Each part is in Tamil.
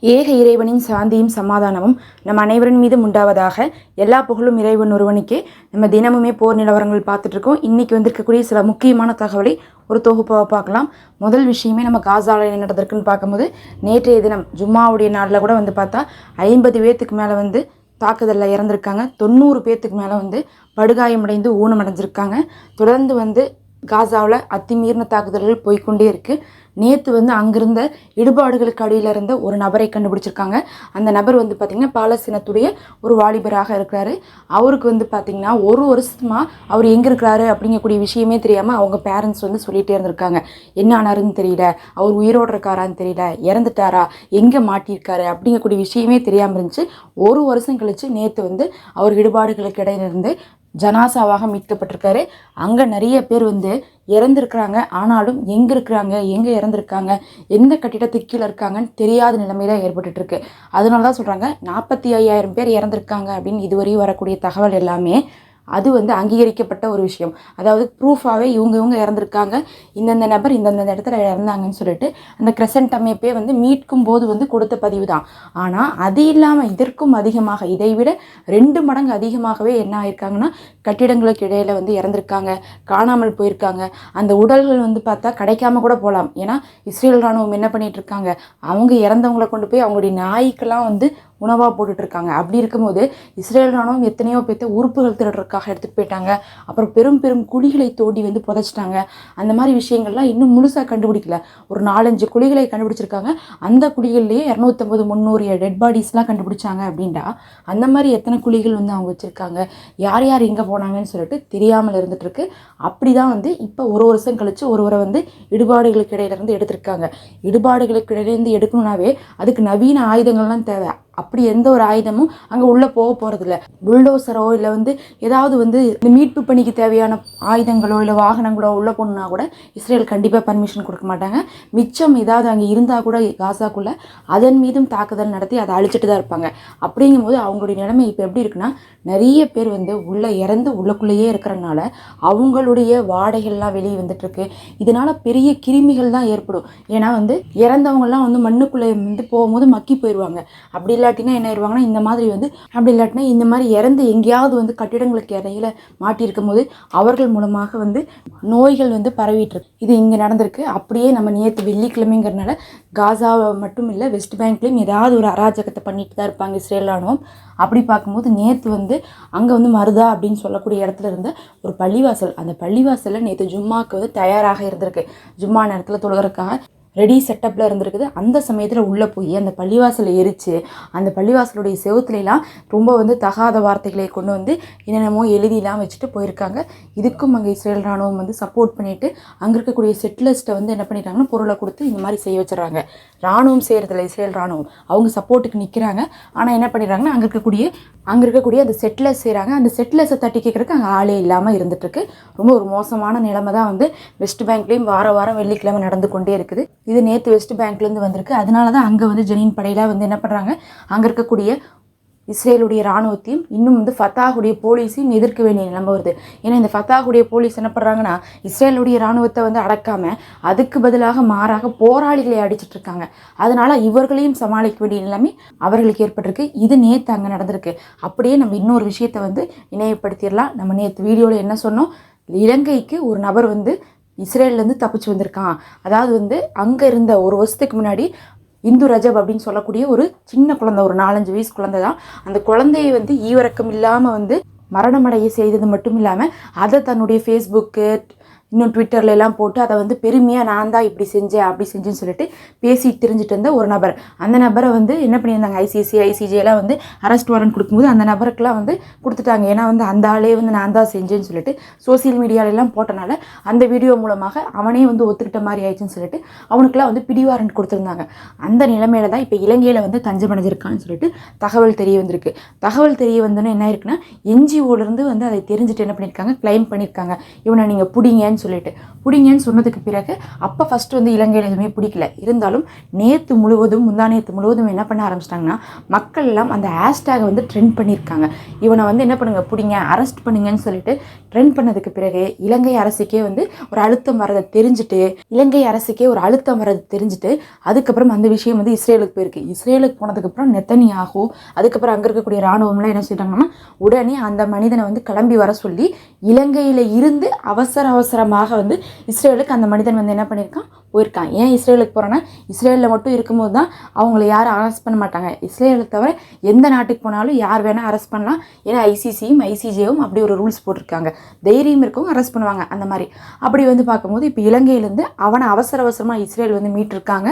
ஏக இறைவனின் சாந்தியும் சமாதானமும் நம் அனைவரின் மீதும் உண்டாவதாக எல்லா புகழும் இறைவன் ஒருவனுக்கே. நம்ம தினமுமே போர் நிலவரங்கள் பார்த்துட்டு இருக்கோம் வந்திருக்கக்கூடிய சில முக்கியமான தகவலை ஒரு தொகுப்பாக பார்க்கலாம். முதல் விஷயமே நம்ம காசால என்ன நடந்திருக்குன்னு பார்க்கும்போது நேற்றைய தினம் ஜும்மாவுடைய நாளில் கூட வந்து பார்த்தா ஐம்பது பேர்த்துக்கு மேலே வந்து தாக்குதலில் இறந்துருக்காங்க. தொண்ணூறு பேர்த்துக்கு மேலே வந்து படுகாயமடைந்து ஊனமடைஞ்சிருக்காங்க. தொடர்ந்து வந்து காசாவில் அத்துமீறின தாக்குதல்கள் போய்க்கொண்டே இருக்குது நேற்று வந்து அங்கிருந்த இடுபாடுகளுக்கு அடியில் இருந்த ஒரு நபரை கண்டுபிடிச்சிருக்காங்க. அந்த நபர் வந்து பார்த்திங்கன்னா பாலஸ்தீனத்துடைய ஒரு வாலிபராக இருக்கிறாரு. அவருக்கு வந்து பார்த்திங்கன்னா ஒரு வருஷமாக அவர் எங்கே இருக்கிறாரு அப்படிங்கக்கூடிய விஷயமே தெரியாமல் அவங்க பேரண்ட்ஸ் வந்து சொல்லிகிட்டே இருந்திருக்காங்க. என்ன ஆனாருன்னு தெரியல. அவர் உயிரோடு இருக்காரான்னு தெரியல. இறந்துட்டாரா? எங்கே மாட்டியிருக்காரு? அப்படிங்கக்கூடிய விஷயமே தெரியாமல் இருந்துச்சு. ஒரு வருஷம் கழித்து நேற்று வந்து அவர் இடுபாடுகளுக்கு இடையிலிருந்து ஜனாசாவாக மீட்கப்பட்டிருக்காரு. அங்கே நிறைய பேர் வந்து இறந்துருக்குறாங்க. ஆனாலும் எங்கே இருக்கிறாங்க? எங்கே இறந்துருக்காங்க? எந்த கட்டிடத்துக்கு கீழே இருக்காங்கன்னு தெரியாத நிலைமை தான் ஏற்பட்டுருக்கு அதனால தான் சொல்கிறாங்க நாற்பத்தி ஐயாயிரம் பேர் இறந்துருக்காங்க அப்படின்னு இதுவரையும் வரக்கூடிய தகவல் எல்லாமே அது வந்து அங்கீகரிக்கப்பட்ட ஒரு விஷயம். அதாவது ப்ரூஃபாகவே இவங்க இவங்க இறந்துருக்காங்க. இந்தந்த நபர் இந்தந்த இடத்துல இறந்தாங்கன்னு சொல்லிட்டு அந்த கிரசன்ட் அமைப்பே வந்து மீட்கும் போது வந்து கொடுத்த பதிவு தான். ஆனால் அது இல்லாமல் இதற்கும் அதிகமாக இதை விட ரெண்டு மடங்கு அதிகமாகவே என்ன ஆயிருக்காங்கன்னா கட்டிடங்களுக்கு இடையில வந்து இறந்துருக்காங்க காணாமல் போயிருக்காங்க. அந்த உடல்கள் வந்து பார்த்தா கிடைக்காம கூட போகலாம் ஏன்னா இஸ்ரேல் ராணுவம் என்ன பண்ணிட்டு இருக்காங்க? அவங்க இறந்தவங்களை கொண்டு போய் அவங்களுடைய நாய்க்கெல்லாம் வந்து உணவாக போட்டுட்டு இருக்காங்க அப்படி இருக்கும்போது இஸ்ரேல் ராணுவம் எத்தனையோ பேர்த்த உறுப்புகள் திருடுறதுக்காக எடுத்துகிட்டு போயிட்டாங்க. அப்புறம் பெரும் பெரும் குழிகளை தோண்டி வந்து புதைச்சிட்டாங்க. அந்த மாதிரி விஷயங்கள்லாம் இன்னும் முழுசாக கண்டுபிடிக்கல. ஒரு நாலஞ்சு குழிகளை கண்டுபிடிச்சிருக்காங்க. அந்த குழிகள்லேயே இரநூத்தம்பது முந்நூறு டெட் பாடிஸ்லாம் கண்டுபிடிச்சாங்க அப்படின்டா அந்த மாதிரி எத்தனை குழிகள் வந்து அவங்க வச்சுருக்காங்க? யார் யார் எங்கே போனாங்கன்னு சொல்லிட்டு தெரியாமல் இருந்துகிட்ருக்கு அப்படி தான் வந்து இப்போ ஒரு வருஷம் கழித்து ஒருவரை வந்து இடுபாடுகளுக்கு இடையிலேருந்து எடுத்திருக்காங்க. இடுபாடுகளுக்கு இடையிலேருந்து எடுக்கணும்னாவே அதுக்கு நவீன ஆயுதங்கள்லாம் தேவை. அப்படி எந்த ஒரு ஆயுதமும் அங்கே உள்ளே போக போகிறதில்ல புல்டோசரோ இல்லை வந்து ஏதாவது வந்து இந்த மீட்பு பணிக்கு தேவையான ஆயுதங்களோ இல்லை வாகனங்களோ உள்ளே போகணுன்னா கூட இஸ்ரேல் கண்டிப்பாக பர்மிஷன் கொடுக்க மாட்டாங்க. மிச்சம் ஏதாவது அங்கே இருந்தால் கூட காசாக்குள்ளே அதன் மீதும் தாக்குதல் நடத்தி அதை அழிச்சிட்டு தான் இருப்பாங்க. அப்படிங்கும்போது அவங்களுடைய நிலைமை இப்போ எப்படி இருக்குன்னா நிறைய பேர் வந்து உள்ளே இறந்து உள்ளக்குள்ளேயே இருக்கிறனால அவங்களுடைய வாடைகள்லாம் வெளியே வந்துட்டுருக்கு. இதனால் பெரிய கிருமிகள் தான் ஏற்படும். ஏன்னா வந்து இறந்தவங்கலாம் வந்து மண்ணுக்குள்ளே வந்து போகும்போது மக்கி போயிடுவாங்க அப்படி இல்லை இல்லாட்டினா என்ன ஆயிடுவாங்கன்னா இந்த மாதிரி வந்து அப்படி இல்லாட்டினா இந்த மாதிரி இறந்து எங்கேயாவது வந்து கட்டிடங்களுக்கு இடையில மாட்டியிருக்கும் போது அவர்கள் மூலமாக வந்து நோய்கள் வந்து பரவிட்டுருக்கு. இது இங்கே நடந்திருக்கு. அப்படியே நம்ம நேற்று வெள்ளிக்கிழமைங்கிறனால காசாவை மட்டும் இல்லை வெஸ்ட் பேங்க்லேயும் ஏதாவது ஒரு அராஜகத்தை பண்ணிட்டு தான் இருப்பாங்க இஸ்ரேல் ராணுவம். அப்படி பார்க்கும்போது நேற்று வந்து அங்கே வந்து மருதா அப்படின்னு சொல்லக்கூடிய இடத்துல இருந்த ஒரு பள்ளிவாசல். அந்த பள்ளிவாசலில் நேற்று ஜும்மாவுக்கு வந்து தயாராக இருந்திருக்கு. ஜும்மா நேரத்தில் தொழுகிறதுக்காக ரெடி செட்டப்பில் இருந்திருக்குது. அந்த சமயத்தில் உள்ளே போய் அந்த பள்ளிவாசலை எரித்து அந்த பள்ளிவாசலுடைய செவுத்துலலாம் ரொம்ப வந்து தகாத வார்த்தைகளை கொண்டு வந்து என்னென்னமோ எழுதிலாம் வச்சுட்டு போயிருக்காங்க. இதுக்கும் அங்கே இஸ்ரேல் ராணுவம் வந்து சப்போர்ட் பண்ணிவிட்டு அங்கே இருக்கக்கூடிய செட்டிலிஸ்ட்டை வந்து என்ன பண்ணிட்டாங்கன்னா பொருளை கொடுத்து இந்த மாதிரி செய்ய வச்சுறாங்க. ராணுவம் செய்கிறதில்ல இஸ்ரேல் ராணுவம். அவங்க சப்போர்ட்டுக்கு நிற்கிறாங்க ஆனால் என்ன பண்ணிடுறாங்கன்னா அங்கே இருக்கக்கூடிய அங்கே இருக்கக்கூடிய அந்த செட்டிலர்ஸ் செய்கிறாங்க அந்த செட்டிலர்ஸை தட்டி கேட்குறதுக்கு அங்கே ஆளே இல்லாமல் இருந்துகிட்ருக்கு ரொம்ப ஒரு மோசமான நிலைமை தான் வந்து வெஸ்ட் பேங்க்லேயும் வார வாரம் வெள்ளிக்கிழமை நடந்து கொண்டே இருக்குது. இது நேற்று வெஸ்ட் பேங்க்லேருந்து வந்திருக்கு. அதனால தான் அங்கே வந்து ஜெனின் படையெல்லாம் வந்து என்ன பண்ணுறாங்க அங்கே இருக்கக்கூடிய இஸ்ரேலுடைய இராணுவத்தையும் இன்னும் வந்து ஃபத்தாகுடைய போலீஸையும் எதிர்க்க வேண்டிய நிலைமை வருது. ஏன்னா இந்த ஃபத்தாகுடைய போலீஸ் என்ன பண்ணுறாங்கன்னா இஸ்ரேலுடைய இராணுவத்தை வந்து அடக்காமல் அதுக்கு பதிலாக மாறாக போராளிகளை அடிச்சிட்டு இருக்காங்க. அதனால் இவர்களையும் சமாளிக்க வேண்டிய நிலைமை அவர்களுக்கு ஏற்பட்டிருக்கு. இது நேற்று அங்கே நடந்திருக்கு. அப்படியே நம்ம இன்னொரு விஷயத்தை வந்து இணையப்படுத்திடலாம். நம்ம நேற்று வீடியோவில் என்ன சொன்னோம்? இலங்கைக்கு ஒரு நபர் வந்து இஸ்ரேல்லேருந்து தப்பிச்சு வந்திருக்கான். அதாவது வந்து அங்கே இருந்த ஒரு வருஷத்துக்கு முன்னாடி இந்து ரஜப் அப்படின்னு சொல்லக்கூடிய ஒரு சின்ன குழந்தை ஒரு நாலஞ்சு வயசு குழந்தை தான். அந்த குழந்தையை வந்து ஈவரக்கம் இல்லாமல் வந்து மரணமடைய செய்தது மட்டும் இல்லாமல் அதை தன்னுடைய ஃபேஸ்புக்கு இன்னும் ட்விட்டர்லலாம் போட்டு அதை வந்து பெருமையாக நான் தான் இப்படி செஞ்சேன் அப்படி செஞ்சேன்னு சொல்லிட்டு பேசி தெரிஞ்சுட்டு இருந்த ஒரு நபர். அந்த நபரை வந்து என்ன பண்ணியிருந்தாங்க? ஐசிசி ஐசிஜியெல்லாம் வந்து அரெஸ்ட் வாரண்ட் கொடுக்கும்போது அந்த நபருக்கெலாம் வந்து கொடுத்துட்டாங்க. ஏன்னா வந்து அந்த ஆளே வந்து நான் தான் செஞ்சேன்னு சொல்லிட்டு சோசியல் மீடியாலெல்லாம் போட்டனால அந்த வீடியோ மூலமாக அவனே வந்து ஒத்துக்கிட்ட மாதிரி ஆயிடுச்சுன்னு சொல்லிட்டு அவனுக்குலாம் வந்து பிடிவாரண்ட் கொடுத்துருந்தாங்க. அந்த நிலைமையில தான் இப்போ இலங்கையில் வந்து தஞ்சம் அடைஞ்சிருக்கான்னு சொல்லிட்டு தகவல் தெரிய வந்திருக்கு. தகவல் தெரிய வந்தோன்னே என்ன இருக்குன்னா என்ஜிஓலேருந்து வந்து அதை தெரிஞ்சுட்டு என்ன பண்ணியிருக்காங்க? க்ளைம் பண்ணியிருக்காங்க. இவனை நீங்கள் பிடிங்கன்னு பிடிங்கன்னு சொல்லிட்டு பிடிங்கன்னு சொன்னதுக்கு பிறகு அப்போ ஃபஸ்ட்டு வந்து இலங்கையில் எதுவுமே பிடிக்கல. இருந்தாலும் நேற்று முழுவதும் முந்தா நேற்று முழுவதும் என்ன பண்ண ஆரம்பிச்சிட்டாங்கன்னா மக்கள் எல்லாம் அந்த ஹேஷ்டேகை வந்து ட்ரெண்ட் பண்ணியிருக்காங்க. இவனை வந்து என்ன பண்ணுங்க பிடிங்க அரெஸ்ட் பண்ணுங்கன்னு சொல்லிட்டு ட்ரெண்ட் பண்ணதுக்கு பிறகு இலங்கை அரசுக்கே வந்து ஒரு அழுத்தம் வரதை தெரிஞ்சுட்டு இலங்கை அரசுக்கே ஒரு அழுத்தம் வரது தெரிஞ்சுட்டு அதுக்கப்புறம் அந்த விஷயம் வந்து இஸ்ரேலுக்கு போயிருக்கு. இஸ்ரேலுக்கு போனதுக்கப்புறம் நெத்தனியாகு அதுக்கப்புறம் அங்கே இருக்கக்கூடிய இராணுவம்லாம் என்ன செய்கிறாங்கன்னா உடனே அந்த மனிதனை வந்து கிளம்பி வர சொல்லி இலங்கையில் இருந்து அவசர அவசரம் அவசரமாக வந்து இஸ்ரேலுக்கு அந்த மனிதன் வந்து என்ன பண்ணியிருக்கான்? போயிருக்கான். ஏன் இஸ்ரேலுக்கு போகிறேன்னா இஸ்ரேலில் மட்டும் இருக்கும்போது தான் அவங்கள யாரும் அரெஸ்ட் பண்ண மாட்டாங்க. இஸ்ரேலை தவிர எந்த நாட்டுக்கு போனாலும் யார் வேணால் அரெஸ்ட் பண்ணலாம். ஏன்னா ஐசிசியும் ஐசிஜேவும் அப்படி ஒரு ரூல்ஸ் போட்டிருக்காங்க. தைரியம் இருக்கவும் அரெஸ்ட் பண்ணுவாங்க அந்த மாதிரி. அப்படி வந்து பார்க்கும்போது இப்போ இலங்கையிலேருந்து அவனை அவசர அவசரமாக இஸ்ரேல் வந்து மீட்டிருக்காங்க.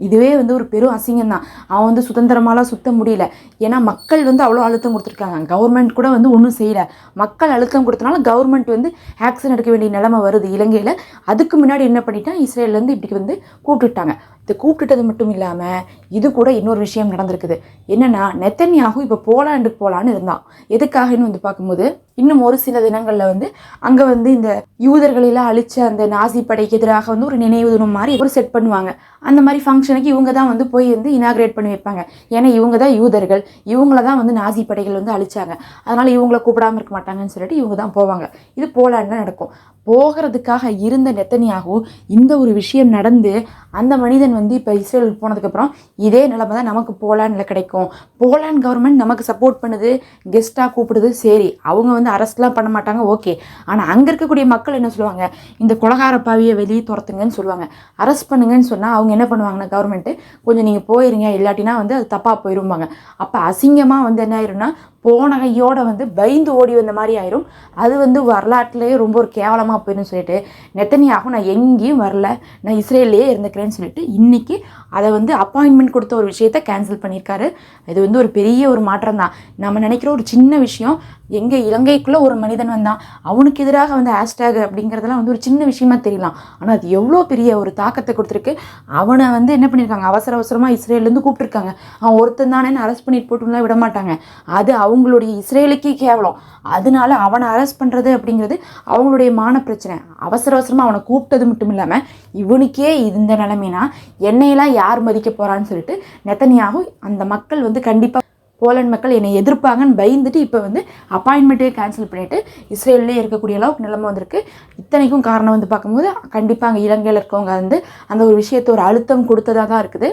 இதுவே வந்து ஒரு பெரும் அசிங்கம் தான் அவன் வந்து சுதந்திரமாலாம் சுத்த முடியல. ஏன்னா மக்கள் வந்து அவ்வளோ அழுத்தம் கொடுத்துருக்காங்க. கவர்மெண்ட் கூட வந்து ஒன்றும் செய்யலை. மக்கள் அழுத்தம் கொடுத்தனால கவர்மெண்ட் வந்து ஆக்ஷன் எடுக்க வேண்டிய நிலமை வருது இலங்கையில். அதுக்கு முன்னாடி என்ன பண்ணிட்டான் இஸ்ரேல்லேருந்து இப்படி வந்து கூப்பிட்டுட்டாங்க. இது கூப்பிட்டுட்டது மட்டும் இல்லாமல் இது கூட இன்னொரு விஷயம் நடந்திருக்குது. என்னென்னா நெத்தன்யாகும் இப்போ போலாண்டுக்கு போகலான்னு இருந்தான். எதுக்காகன்னு வந்து பார்க்கும்போது இன்னும் ஒரு சில தினங்களில் வந்து அங்கே வந்து இந்த யூதர்களெல்லாம் அழிச்ச அந்த நாசி படைக்கு எதிராக வந்து ஒரு நினைவு தினம் மாதிரி ஒரு செட் பண்ணுவாங்க. அந்த மாதிரி ஃபங்க்ஷனுக்கு இவங்க தான் வந்து போய் வந்து இனாகிரேட் பண்ணி வைப்பாங்க. ஏன்னா இவங்க தான் யூதர்கள். இவங்கள தான் வந்து நாசி படைகள் வந்து அழிச்சாங்க. அதனால் இவங்கள கூப்பிடாம இருக்க மாட்டாங்கன்னு சொல்லிட்டு இவங்க தான் போவாங்க. இது போலாண்டில் நடக்கும்? போகிறதுக்காக இருந்த நெத்தனியாகவும் இந்த ஒரு விஷயம் நடந்து அந்த மனிதன் வந்து இப்போ இஸ்ரேலுக்கு போனதுக்கப்புறம் இதே நிலைமை தான் நமக்கு போலாண்டில் கிடைக்கும். போலாண்ட் கவர்மெண்ட் நமக்கு சப்போர்ட் பண்ணுது கெஸ்ட்டாக கூப்பிடுது சரி அவங்க வந்து அரெஸ்ட்லாம் பண்ண மாட்டாங்க ஓகே ஆனால் அங்கே இருக்கக்கூடிய மக்கள் என்ன சொல்லுவாங்க? இந்த கொலகார பாவியை வெளியே துரத்துங்கன்னு சொல்லுவாங்க. அரெஸ்ட் பண்ணுங்கன்னு சொன்னால் அவங்க என்ன பண்ணுவாங்கன்னா கவர்மெண்ட்டு கொஞ்சம் நீங்கள் போயிருங்க இல்லாட்டினா வந்து அது தப்பாக போயிரும்பாங்க. அப்போ அசிங்கமாக வந்து என்ன ஆயிரும்னா போனகையோடு வந்து பயந்து ஓடி வந்த மாதிரி ஆயிரும். அது வந்து வரலாற்றுலேயே ரொம்ப ஒரு கேவலமாக போயிடும் சொல்லிட்டு நெத்தனியாகும் நான் எங்கேயும் வரல நான் இஸ்ரேல்லையே இருந்துக்கிறேன்னு சொல்லிட்டு இன்றைக்கி அதை வந்து அப்பாயின்மெண்ட் கொடுத்த ஒரு விஷயத்த கேன்சல் பண்ணியிருக்காரு. இது வந்து ஒரு பெரிய ஒரு மாற்றம் தான். நம்ம நினைக்கிற ஒரு சின்ன விஷயம் எங்கே இலங்கைக்குள்ளே ஒரு மனிதன் வந்தான் அவனுக்கு எதிராக வந்து ஹேஷ்டேக் அப்படிங்கிறதெல்லாம் வந்து ஒரு சின்ன விஷயமா தெரியலாம். ஆனால் அது எவ்வளோ பெரிய ஒரு தாக்கத்தை கொடுத்துருக்கு. அவனை வந்து என்ன பண்ணியிருக்காங்க? அவசர அவசரமாக இஸ்ரேல்லேருந்து கூப்பிட்டுருக்காங்க. அவன் ஒருத்தன் தானே அரெஸ்ட் பண்ணிட்டு போட்டுலாம் விட மாட்டாங்க. அது அவங்களுடைய இஸ்ரேலுக்கே கேவலம். அதனால அவனை அரெஸ்ட் பண்ணுறது அப்படிங்கிறது அவங்களுடைய மான பிரச்சனை. அவசர அவசரமாக அவனை கூப்பிட்டது மட்டும் இல்லாமல் இவனுக்கே இந்த நிலைமைனா என்னையெல்லாம் யார் மதிக்க போகிறான்னு சொல்லிட்டு நெத்தனியாகும் அந்த மக்கள் வந்து கண்டிப்பாக போலண்ட் மக்கள் என்னை எதிர்ப்பாங்கன்னு பயந்துட்டு இப்போ வந்து அப்பாயின்மெண்ட்டே கேன்சல் பண்ணிவிட்டு இஸ்ரேல்லே இருக்கக்கூடிய அளவுக்கு நிலைமை வந்திருக்கு. இத்தனைக்கும் காரணம் வந்து பார்க்கும்போது கண்டிப்பாக அங்கே இலங்கையில் இருக்கவங்க வந்து அந்த ஒரு விஷயத்தை ஒரு அழுத்தம் கொடுத்ததாக தான் இருக்குது.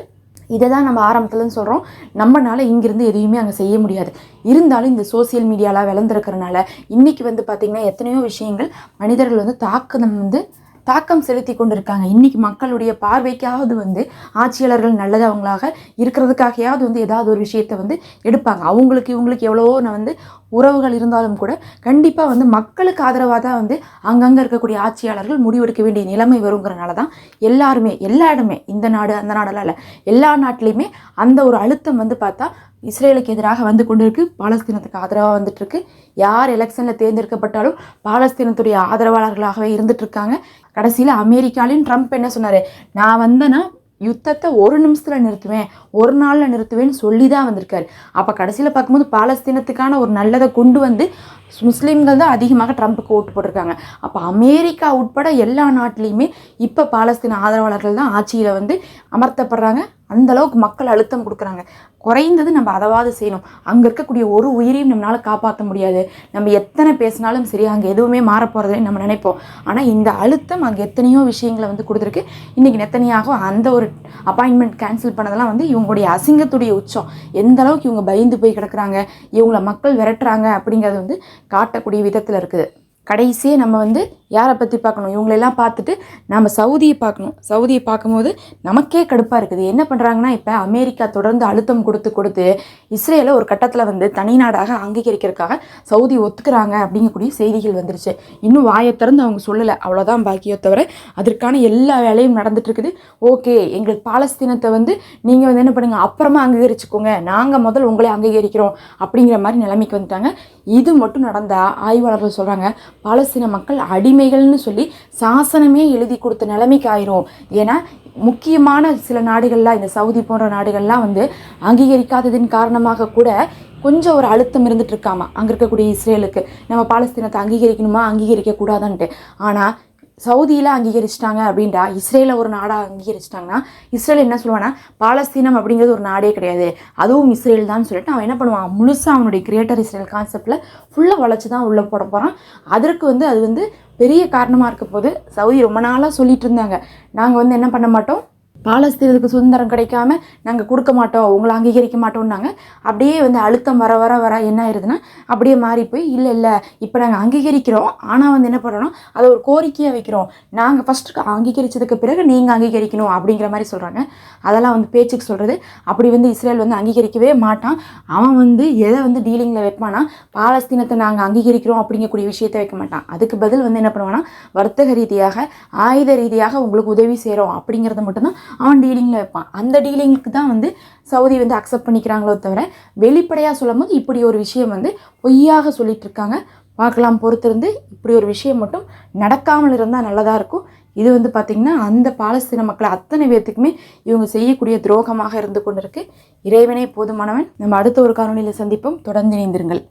இதை தான் நம்ம ஆரம்பத்துலன்னு சொல்கிறோம் நம்மனால இங்கிருந்து எதையுமே அங்கே செய்ய முடியாது. இருந்தாலும் இந்த சோசியல் மீடியாலாம் விளந்திருக்கிறனால இன்றைக்கி வந்து பார்த்திங்கன்னா எத்தனையோ விஷயங்கள் மனிதர்கள் வந்து தாக்கம் வந்து தாக்கம் செலுத்தி கொண்டிருக்காங்க. இன்னைக்கு மக்களுடைய பார்வைக்காவது வந்து ஆட்சியாளர்கள் நல்லதவங்களாக இருக்கிறதுக்காகையாவது வந்து ஏதாவது ஒரு விஷயத்தை வந்து எடுப்பாங்க. அவங்களுக்கு இவங்களுக்கு எவ்வளவோ நான் வந்து உறவுகள் இருந்தாலும் கூட கண்டிப்பாக வந்து மக்களுக்கு ஆதரவாக தான் வந்து அங்கங்கே இருக்கக்கூடிய ஆட்சியாளர்கள் முடிவெடுக்க வேண்டிய நிலைமை வருங்கிறனால தான் எல்லாருமே எல்லா இடமே இந்த நாடு அந்த நாடெல்லாம் இல்லை எல்லா நாட்டிலையுமே அந்த ஒரு அழுத்தம் வந்து பார்த்தா இஸ்ரேலுக்கு எதிராக வந்து கொண்டு இருக்கு பாலஸ்தீனத்துக்கு ஆதரவாக வந்துட்டு இருக்கு. யார் எலெக்ஷனில் தேர்ந்தெடுக்கப்பட்டாலும் பாலஸ்தீனத்துடைய ஆதரவாளர்களாகவே இருந்துட்டு இருக்காங்க. கடைசியில் அமெரிக்காலையும் ட்ரம்ப் என்ன சொன்னார்? நான் வந்தேன்னா யுத்தத்தை ஒரு நிமிஷத்தில் நிறுத்துவேன் ஒரு நாளில் நிறுத்துவேன்னு சொல்லி தான் வந்திருக்காரு. அப்போ கடைசியில் பார்க்கும்போது பாலஸ்தீனத்துக்கான ஒரு நல்லதை கொண்டு வந்து முஸ்லீம்கள் தான் அதிகமாக ட்ரம்ப்புக்கு ஓட்டு போட்டிருக்காங்க. அப்போ அமெரிக்கா உட்பட எல்லா நாட்டிலையுமே இப்போ பாலஸ்தீன ஆதரவாளர்கள் தான் ஆட்சியில் வந்து அமர்த்தப்படுறாங்க. அந்த அளவுக்கு மக்கள் அழுத்தம் கொடுக்குறாங்க. குறைந்தது நம்ம அதாவது செய்யணும். அங்கே இருக்கக்கூடிய ஒரு உயிரையும் நம்மளால் காப்பாற்ற முடியாது. நம்ம எத்தனை பேசினாலும் சரி அங்கே எதுவுமே மாறப்போகிறதுன்னு நம்ம நினைப்போம். ஆனால் இந்த அழுத்தம் அங்கே எத்தனையோ விஷயங்களை வந்து கொடுத்துருக்கு. இன்றைக்கி நெத்தனியாக அந்த ஒரு அப்பாயின்மெண்ட் கேன்சல் பண்ணதெல்லாம் வந்து இவங்களுடைய அசிங்கத்துடைய உச்சம். எந்த அளவுக்கு இவங்க பயந்து போய் கிடக்குறாங்க இவங்கள மக்கள் விரட்டுறாங்க அப்படிங்கிறது வந்து காட்டக்கூடிய விதத்தில் இருக்குது. கடைசியே நம்ம வந்து யாரை பற்றி பார்க்கணும்? இவங்களெல்லாம் பார்த்துட்டு நம்ம சவுதியை பார்க்கணும். சவுதியை பார்க்கும்போது நமக்கே கடுப்பாக இருக்குது. என்ன பண்ணுறாங்கன்னா இப்போ அமெரிக்கா தொடர்ந்து அழுத்தம் கொடுத்து கொடுத்து இஸ்ரேலை ஒரு கட்டத்தில் வந்து தனி நாடாக அங்கீகரிக்கிறதுக்காக சவுதி ஒத்துக்கிறாங்க அப்படிங்கக்கூடிய செய்திகள் வந்துருச்சு. இன்னும் வாயை திறந்து அவங்க சொல்லலை. அவ்வளோதான் பாக்கியோ தவிர அதற்கான எல்லா வேலையும் நடந்துட்டுருக்குது ஓகே எங்களுக்கு பாலஸ்தீனத்தை வந்து நீங்கள் வந்து என்ன பண்ணுங்கள் அப்புறமா அங்கீகரிச்சுக்கோங்க. நாங்கள் முதல் உங்களை அங்கீகரிக்கிறோம் அப்படிங்கிற மாதிரி நிலைமைக்கு வந்துட்டாங்க. இது மட்டும் நடந்தால் ஆய்வாளர்கள் சொல்கிறாங்க பாலஸ்தீன மக்கள் அடிமை உரிமைகள்னு சொல்லி சாசனமே எழுதி கொடுத்த நிலைமைக்கு ஆயிரும். ஏன்னா முக்கியமான சில நாடுகள்லாம் இந்த சவுதி போன்ற நாடுகள்லாம் வந்து அங்கீகரிக்காததின் காரணமாக கூட கொஞ்சம் ஒரு அழுத்தம் இருந்துட்டு இருக்காமா? அங்கே இருக்கக்கூடிய இஸ்ரேலுக்கு. நம்ம பாலஸ்தீனத்தை அங்கீகரிக்கணுமா? அங்கீகரிக்க கூடாதான்ட்டு. ஆனால் சவுதியில் அங்கீகரிச்சிட்டாங்க அப்படின்டா இஸ்ரேலை ஒரு நாடாக அங்கீகரிச்சிட்டாங்கன்னா இஸ்ரேல் என்ன சொல்லுவான்னா பாலஸ்தீனம் அப்படிங்கிறது ஒரு நாடே கிடையாது. அதுவும் இஸ்ரேல் தான் சொல்லிட்டு அவன் என்ன பண்ணுவான்? முழுசாக அவனுடைய கிரியேட்டர் இஸ்ரேல் கான்செப்டில் ஃபுல்லாக வளர்ச்சி தான் உள்ளே போட போகிறான் அதற்கு வந்து அது வந்து பெரிய காரணமாக இருக்க போது சவுதி ரொம்ப நாளாக சொல்லிட்டு இருந்தாங்க. நாங்கள் வந்து என்ன பண்ண மாட்டோம்? பாலஸ்தீனத்துக்கு சுதந்திரம் கிடைக்காம நாங்கள் கொடுக்க மாட்டோம் உங்களை அங்கீகரிக்க மாட்டோம்னாங்க. அப்படியே வந்து அழுத்தம் வர வர வர என்ன ஆயிருதுன்னா அப்படியே மாறி போய் இல்லை இல்லை இப்போ நாங்கள் அங்கீகரிக்கிறோம். ஆனால் வந்து என்ன பண்ணுறோம் அதை ஒரு கோரிக்கையாக வைக்கிறோம். நாங்கள் ஃபஸ்ட்டு அங்கீகரித்ததுக்கு பிறகு நீங்கள் அங்கீகரிக்கணும் அப்படிங்கிற மாதிரி சொல்கிறாங்க அதெல்லாம் வந்து பேச்சுக்கு சொல்கிறது அப்படி வந்து இஸ்ரேல் வந்து அங்கீகரிக்கவே மாட்டான். அவன் வந்து எதை வந்து டீலிங்கில் வைப்பானா? பாலஸ்தீனத்தை நாங்கள் அங்கீகரிக்கிறோம் அப்படிங்கக்கூடிய விஷயத்தை வைக்க மாட்டான். அதுக்கு பதில் வந்து என்ன பண்ணுவான்னா வர்த்தக ரீதியாக ஆயுத ரீதியாக உங்களுக்கு உதவி செய்கிறோம் அப்படிங்கிறத மட்டும்தான் அவன் டீலிங்கில் வைப்பான். அந்த டீலிங்க்கு தான் வந்து சவுதி வந்து அக்செப்ட் பண்ணிக்கிறாங்களோ தவிர வெளிப்படையாக சொல்லும் போது இப்படி ஒரு விஷயம் வந்து பொய்யாக சொல்லிட்டு இருக்காங்க பார்க்கலாம் பொறுத்திருந்து இப்படி ஒரு விஷயம் மட்டும் நடக்காமல் இருந்தால் நல்லதாக இருக்கும். இது வந்து பார்த்திங்கன்னா அந்த பாலஸ்தீன மக்கள் அத்தனை பேர்த்துக்குமே இவங்க செய்யக்கூடிய துரோகமாக இருந்து கொண்டிருக்கு. இறைவனே போதுமானவன். நம்ம அடுத்த ஒரு காணொலியில் சந்திப்போம். தொடர்ந்து இணைந்திருங்கள்.